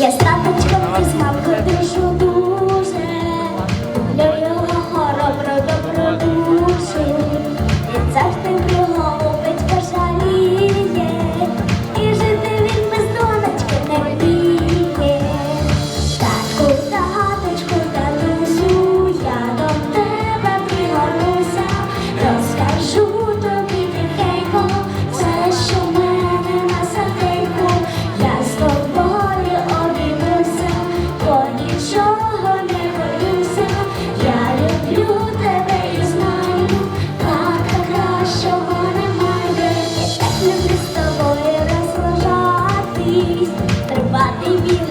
Я з таточком і з мамкою дружу. Terbati baby